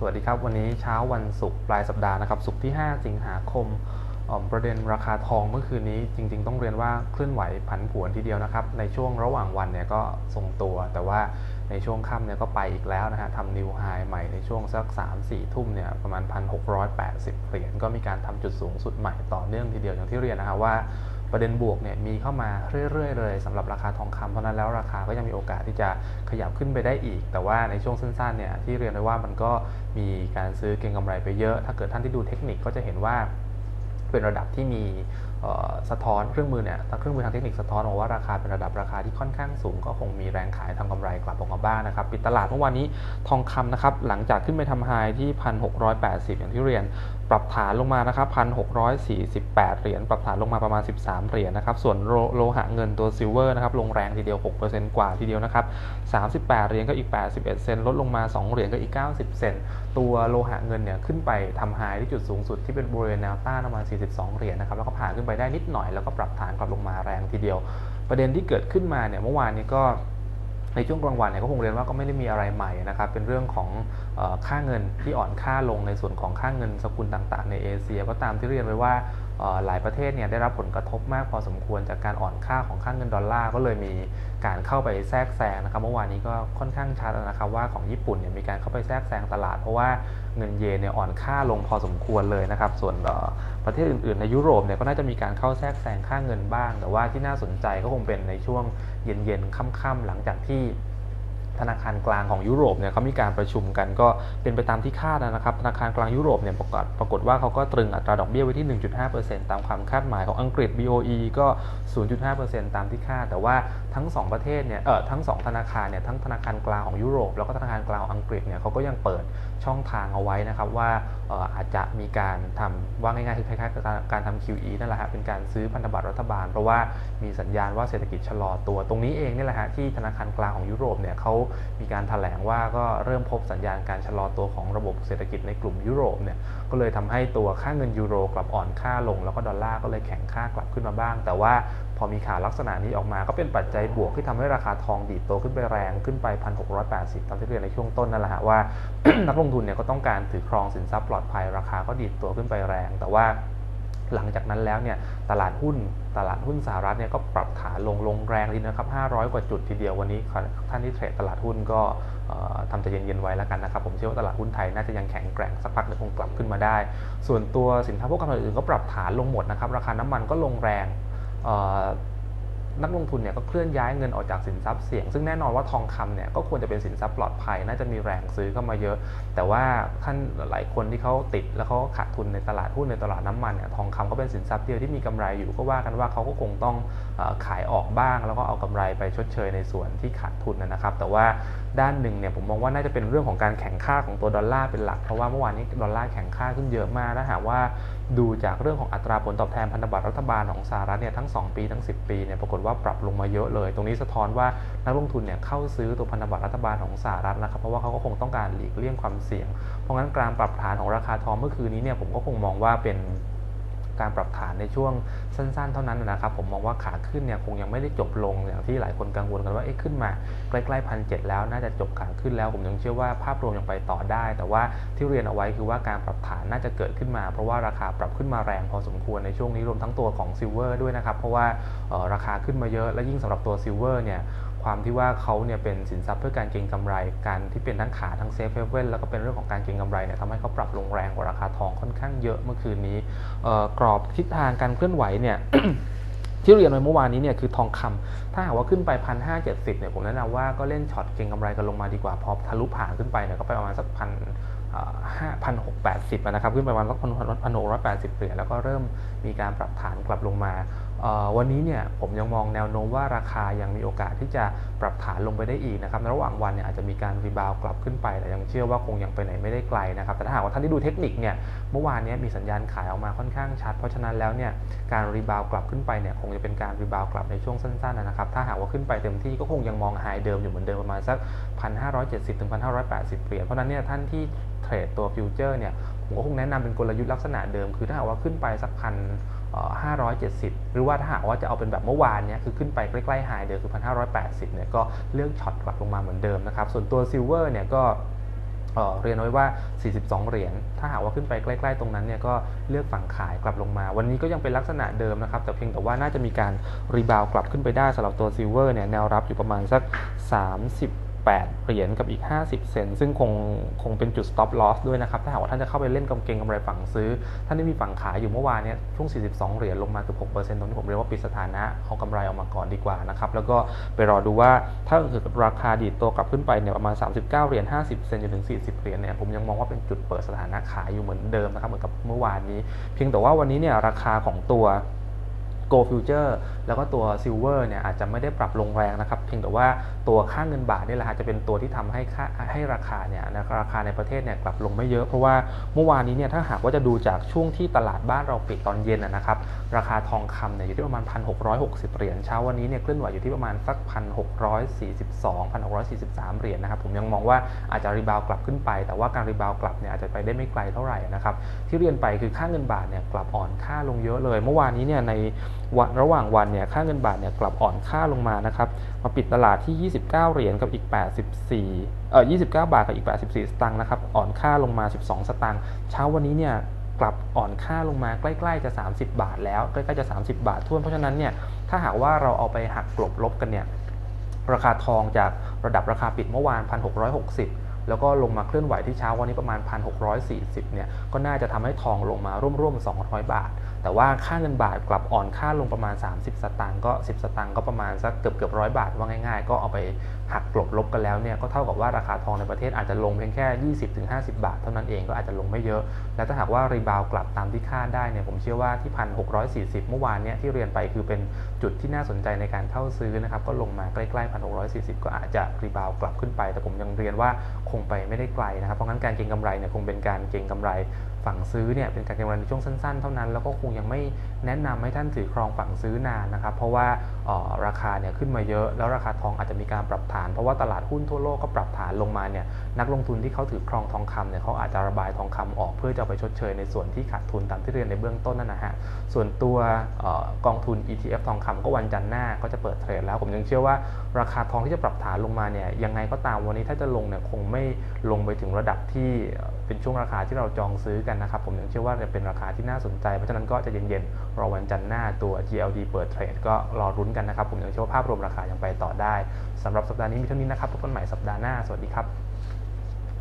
สวัสดีครับ วันนี้เช้าวันศุกร์ปลายสัปดาห์นะครับศุกร์ที่ 5 สิงหาคม ประเด็นราคาทองเมื่อคืนนี้จริง ๆ ต้องเรียนว่าเคลื่อนไหวผันผวนทีเดียวนะครับ ในช่วงระหว่างวันเนี่ยก็ทรงตัว แต่ว่าในช่วงค่ำเนี่ยก็ไปอีกแล้วนะฮะทำนิวไฮใหม่ในช่วงสัก 3-4 ทุ่มเนี่ยประมาณ 1,680 เหรียญก็มีการทำจุดสูงสุดใหม่ต่อเนื่องทีเดียวอย่างที่เรียนนะฮะว่า ประเด็นบวกเนี่ยมีเข้ามาเรื่อยๆเลยสำหรับราคาทองคำเพราะนั้นแล้วราคาก็ยังมีโอกาสที่จะขยับขึ้นไปได้อีก แต่ว่าในช่วงสั้นๆเนี่ยที่เรียนไว้ว่ามันก็มีการซื้อเก็งกำไรไปเยอะ ถ้าเกิดท่านที่ดูเทคนิคก็จะเห็นว่าเป็นระดับที่มีสะท้อนเครื่องมือเนี่ยเครื่องมือทางเทคนิคสะท้อนบอกว่าราคาเป็นระดับราคาที่ค่อนข้างสูง ก็คงมีแรงขายทำกำไรกลับออกมาบ้างนะครับ ปิดตลาดเมื่อวานนี้ทองคำนะครับหลังจากขึ้นไปทำไฮที่ 1,680 อย่างที่เรียน ปรับฐานลงมานะครับ1,648เหรียญปรับฐานลงมาประมาณ 13 เหรียญนะครับ ส่วนโลโลหะเงินตัวซิลเวอร์นะครับลงแรงทีเดียว 6%กว่าทีเดียวนะครับ 38 เหรียญก็อีก 81 เซนลดลงมา 2 เหรียญก็อีก 90 เซนต์ตัวโลหะเงินเนี่ยขึ้นไปทำไฮที่จุดสูงสุดที่เป็นบริเวณแนวต้านประมาณ 42 เหรียญนะครับแล้วก็ผ่านขึ้นไปได้นิดหน่อยแล้วก็ปรับฐานกลับลงมาแรงทีเดียว ประเด็นที่เกิดขึ้นมาเนี่ยเมื่อวานนี้ก็ ในช่วงกลางวันเนี่ยก็คงเรียนว่าก็ไม่ได้มีอะไรใหม่นะครับเป็นเรื่องของค่าเงินที่อ่อนค่าลงในส่วนของค่าเงินสกุลต่างๆ ในเอเชียก็ตามที่เรียนไว้ว่า หลายประเทศเนี่ยได้รับผลกระทบมากพอสมควรจากการอ่อนค่าของค่าเงินดอลลาร์ก็เลยมีการเข้าไปแทรกแซงนะครับเมื่อวานนี้ก็ค่อนข้างชัดนะครับว่าของญี่ปุ่นเนี่ยมีการเข้าไปแทรกแซงตลาด เพราะว่าเงินเยนเนี่ยอ่อนค่าลงพอสมควรเลยนะครับส่วนประเทศอื่นๆ ในยุโรปเนี่ยก็น่าจะมีการเข้าแทรกแซงค่าเงินบ้าง แต่ว่าที่น่าสนใจก็คงเป็นในช่วงเย็นๆค่ำๆหลังจากที่ ธนาคารกลางของยุโรปเนี่ยเขามีการประชุมกันก็เป็นไปตามที่คาดนะครับ ธนาคารกลางยุโรปเนี่ยปรากฏปรากฏว่าเขาก็ตรึงอัตราดอกเบี้ยไว้ที่ 1.5%ตามความคาดหมายของอังกฤษ BOE ก็ 0.5%ตามที่คาด แต่ว่าทั้ง 2 ประเทศเนี่ยเออทั้ง 2 ธนาคารเนี่ยทั้งธนาคารกลางของยุโรป แล้วก็ธนาคารกลางของอังกฤษเนี่ยเขาก็ยังเปิดช่องทางเอาไว้นะครับว่าอาจจะมีการทำว่าง่ายๆคือคล้ายๆกับการการทำ QE นั่นแหละฮะเป็นการซื้อพันธบัตรรัฐบาล เพราะว่ามีสัญญาณว่าเศรษฐกิจชะลอตัวตรงนี้เองนี่แหละฮะที่ธนาคารกลางของยุโรปเนี่ยเขามีการแถลงว่าก็เริ่มพบสัญญาณการชะลอตัวของระบบเศรษฐกิจในกลุ่มยุโรปเนี่ยก็เลยทำให้ตัวค่าเงินยูโรกลับอ่อนค่าลง แล้วก็ดอลลาร์ก็เลยแข็งค่ากลับขึ้นมาบ้าง แต่ว่าพอมีข่าวลักษณะนี้ออกมา ก็เป็นปัจจัยบวกที่ทำให้ราคาทองดีดตัวขึ้นไปแรงขึ้นไป 1,680ตามที่เรียนในช่วงต้นนั่นแหละฮะว่า นักลงทุนเนี่ยก็ต้องการถือครองสินทรัพย์ปลอดภัยราคาก็ดีดตัวขึ้นไปแรง แต่ว่า หลังจากนั้นแล้วเนี่ยตลาดหุ้นตลาดหุ้นสหรัฐเนี่ยก็ปรับฐานลงลงแรงดีนะครับ 500 กว่าจุดทีเดียววันนี้ท่านที่เทรดตลาดหุ้นก็ทำใจเย็นๆไว้แล้วกันนะครับ ผมเชื่อว่าตลาดหุ้นไทยน่าจะยังแข็งแกร่งสักพักเดี๋ยวคงกลับขึ้นมาได้ ส่วนตัวสินค้าพวกกำลังอื่นก็ปรับฐานลงหมดนะครับ ราคาน้ำมันก็ลงแรง นักลงทุนเนี่ยก็เคลื่อนย้ายเงินออกจากสินทรัพย์เสี่ยง ซึ่งแน่นอนว่าทองคำเนี่ยก็ควรจะเป็นสินทรัพย์ปลอดภัย น่าจะมีแรงซื้อเข้ามาเยอะ แต่ว่าท่านหลายคนที่เขาติดแล้วเขาขาดทุนในตลาดหุ้นในตลาดน้ำมันเนี่ยทองคำก็เป็นสินทรัพย์เดียวที่มีกำไรอยู่ก็ว่ากันว่าเขาก็คงต้องขายออกบ้าง แล้วก็เอากำไรไปชดเชยในส่วนที่ขาดทุนนะครับ แต่ว่า ด้านหนึ่งเนี่ยผมมองว่าน่าจะเป็นเรื่องของการแข่งค่าของตัวดอลลาร์เป็นหลัก เพราะว่าเมื่อวานนี้ดอลลาร์แข่งค่าขึ้นเยอะมากถ้าหากว่าดูจากเรื่องของอัตราผลตอบแทนพันธบัตรรัฐบาลของสหรัฐเนี่ยทั้ง 2 ปีทั้ง 10 ปีเนี่ยปรากฏว่าปรับลงมาเยอะเลย ตรงนี้สะท้อนว่านักลงทุนเนี่ยเข้าซื้อตัวพันธบัตรรัฐบาลของสหรัฐนะครับเพราะว่าเขาก็คงต้องการหลีกเลี่ยงความเสี่ยง เพราะงั้นการปรับฐานของราคาทองเมื่อคืนนี้เนี่ยผมก็คงมองว่าเป็น การปรับฐานในช่วงสั้น ๆ เท่านั้นนะครับ ผมมองว่าขาขึ้นเนี่ยคงยังไม่ได้จบลงอย่างที่หลายคนกังวลกันว่าเอ๊ะขึ้นมาใกล้ๆพันเแล้วน่าจะจบขาขึ้นแล้วผมยังเชื่อว่าภาพรวมยังไปต่อได้ แต่ว่าที่เรียนเอาไว้คือว่าการปรับฐานน่าจะเกิดขึ้นมา เพราะว่าราคาปรับขึ้นมาแรงพอสมควรในช่วงนี้รวมทั้งตัวของซิลเวอร์ด้วยนะครับเพราะว่าออราคาขึ้นมาเยอะและยิ่งสำหรับตัวซิลเวอร์เนี่ย ความที่ว่าเขาเนี่ยเป็นสินทรัพย์เพื่อการเก็งกำไร การที่เป็นทั้งขาทั้งเซฟเฮเว่นแล้วก็เป็นเรื่องของการเก็งกำไรเนี่ยทำให้เขาปรับลงแรงกว่าราคาทองค่อนข้างเยอะเมื่อคืนนี้กรอบทิศทางการเคลื่อนไหวเนี่ยที่เรียนไว้เมื่อวานนี้เนี่ยคือทองคำถ้าหากว่าขึ้นไปพันห้าเจ็ดสิบเนี่ยผมแนะนำว่าก็เล่นช็อตเก็งกำไรกันลงมาดีกว่า พอทะลุผ่านขึ้นไปเนี่ยก็ไปประมาณสักพันห้าพันหกแปดสิบนะครับ ขึ้นไปประมาณสักพันหกร้อยแปดสิบเหรียญแล้วก็เริ่มมีการปรับฐานกลับลงมา วันนี้เนี่ยผมยังมองแนวโน้มว่าราคายังมีโอกาสที่จะปรับฐานลงไปได้อีกนะครับในระหว่างวันเนี่ยอาจจะมีการรีบาวกลับขึ้นไป แต่ยังเชื่อว่าคงยังไปไหนไม่ได้ไกลนะครับ แต่ถ้าหากว่าท่านที่ดูเทคนิคเนี่ยเมื่อวานนี้มีสัญญาณขายออกมาค่อนข้างชัด เพราะฉะนั้นแล้วเนี่ยการรีบาวกลับขึ้นไปเนี่ยคงจะเป็นการรีบาวกลับในช่วงสั้นๆนะครับ ถ้าหากว่าขึ้นไปเต็มที่ก็คงยังมองไฮเดิมอยู่เหมือนเดิมประมาณสัก 1,570ถึง1,580เหรียญ เพราะนั้นเนี่ยท่านที่เทรดตัวฟิวเจอร์เนี่ยผมก็คงแนะนำเป็นกลยุทธ์ลักษณะเดิม คือถ้าหากว่าขึ้นไปสักพัน 570 หรือว่าถ้าหากว่าจะเอาเป็นแบบเมื่อวานเนี้ยคือขึ้นไปใกล้ๆไฮเดิมคือ 1,580 เนี่ยก็เลือกช็อตกลับลงมาเหมือนเดิมนะครับ ส่วนตัวซิลเวอร์เนี่ยก็เอ่อเรียนไว้ว่า 42 เหรียญ ถ้าหากว่าขึ้นไปใกล้ๆ ตรงนั้นเนี่ยก็เลือกฝั่งขายกลับลงมา วันนี้ก็ยังเป็นลักษณะเดิมนะครับ แต่เพียงแต่ว่าน่าจะมีการรีบาวกลับขึ้นไปได้สำหรับตัวซิลเวอร์เนี่ยแนวรับอยู่ประมาณสัก 30 8 เหรียญกับอีก 50 เซนซึ่งคงคงเป็นจุด stop loss ด้วยนะครับ ถ้าหากว่าท่านจะเข้าไปเล่นกำเกงกำไรฝั่งซื้อ ท่านได้มีฝั่งขายอยู่เมื่อวานเนี่ยช่วง 42 เหรียญลงมาเกือบ6%ตรงนี้ผมเรียกว่าปิดสถานะเอากำไรออกมาก่อนดีกว่านะครับ แล้วก็ไปรอดูว่าถ้าเกิดราคาดีดตัวกลับขึ้นไปเนี่ยประมาณ 39 เหรียญ 50 เซนจนถึง 40 เหรียญเนี่ยผมยังมองว่าเป็นจุดเปิดสถานะขายอยู่เหมือนเดิมนะครับเหมือนกับเมื่อวานนี้ เพียงแต่ว่าวันนี้เนี่ยราคาของตัว Go Future แล้วก็ตัว Silver เนี่ยอาจจะไม่ได้ปรับลงแรงนะครับ เพียงแต่ว่าตัวค่าเงินบาทนี่แหละจะเป็นตัวที่ทำให้ค่าให้ราคาเนี่ยราคาในประเทศเนี่ยกลับลงไม่เยอะ เพราะว่าเมื่อวานนี้เนี่ยถ้าหากว่าจะดูจากช่วงที่ตลาดบ้านเราปิดตอนเย็นนะครับ ราคาทองคำเนี่ยอยู่ที่ประมาณ 1,660 เหรียญเช้าวันนี้เนี่ยเคลื่อนไหวอยู่ที่ประมาณสัก 1,642 1,643 เหรียญนะครับผมยังมองว่าอาจจะรีบาวกลับขึ้นไป แต่ว่าการรีบาวกลับเนี่ยอาจจะไปได้ไม่ไกลเท่าไหร่นะครับที่เรียนไปคือค่าเงินบาทเนี่ยกลับอ่อนค่าลงเยอะเลย เมื่อวานนี้เนี่ยในวันระหว่างวันเนี่ยค่าเงินบาทเนี่ยกลับอ่อนค่าลงมานะครับมาปิดตลาดที่ 29 เหรียญกับอีก 84 เอ่อ 29 บาทกับอีก 84 สตางค์นะครับอ่อนค่าลงมา 12 สตางค์เช้าวันนี้เนี่ยกลับอ่อนค่าลงมาใกล้ๆจะ 30 บาท แล้วใกล้ๆจะ 30 บาททวนเพราะฉะนั้นเนี่ยถ้าหากว่าเราเอาไปหักกลบลบกันเนี่ยราคาทองจากระดับราคาปิดเมื่อวาน 1,660 แล้วก็ลงมาเคลื่อนไหวที่เช้าวันนี้ประมาณ 1,640เนี่ยก็น่าจะทำให้ทองลงมาร่วมๆ 200 บาท แต่ว่าค่าเงินบาทกลับอ่อนค่าลงประมาณ 30 สตางค์ก็ 10 สตางค์ก็ประมาณสักเกือบเกือบร้อยบาทว่าง่ายๆ ก็เอาไปหักกลบลบกันแล้วเนี่ยก็เท่ากับว่าราคาทองในประเทศอาจจะลงเพียงแค่ 20-50 บาท เท่านั้นเองก็อาจจะลงไม่เยอะ แล้วถ้าหากว่ารีบาวกลับตามที่คาดได้เนี่ยผมเชื่อว่าที่ 1,640 เมื่อวานเนี่ยที่เรียนไปคือเป็นจุดที่น่าสนใจในการเข้าซื้อนะครับก็ลงมาใกล้ๆ1,640 ก็อาจจะรีบาวกลับขึ้นไป แต่ผมยังเรียนว่าคงงไปไม่ได้ไกลนะครับ เพราะงั้นการเก็งกำไรเนี่ยคงเป็นการเก็งกำไรฝั่งซื้อเนี่ยเป็นการเก็งกำไรในช่วงสั้นๆ เท่านั้น แล้วก็คงยังไม่แนะนำให้ท่านถือครองฝั่งซื้อนานนะครับ เพราะว่า ราคาเนี่ยขึ้นมาเยอะ แล้วราคาทองอาจจะมีการปรับฐาน เพราะว่าตลาดหุ้นทั่วโลกก็ปรับฐานลงมาเนี่ยนักลงทุนที่เขาถือครองทองคำเนี่ยเขาอาจจะระบายทองคำออกเพื่อจะไปชดเชยในส่วนที่ขาดทุนตามที่เรียนในเบื้องต้นนั่นนะฮะส่วนตัวกองทุน ETF ทองคำก็วันจันทร์หน้าก็จะเปิดเทรดแล้ว ผมยังเชื่อว่าราคาทองที่จะปรับฐานลงมาเนี่ยยังไงก็ตามวันนี้ถ้าจะลงเนี่ยคงไม่ลงไปถึงระดับที่เป็นช่วงราคาที่เราจองซื้อกันนะครับผมยังเชื่อว่าจะเป็นราคาที่น่าสนใจเพราะฉะนั้นก็จะเย็นๆรอวันจันทร์หน้าตัว GLD เปิดเทรดก็รอรุ้นกันนะครับ ผมยังเชื่อว่าภาพรวมราคายังไปต่อได้สำหรับสัปดาห์นี้มีเท่านี้นะครับพบกันใหม่สัปดาห์หน้าสวัสดีครับ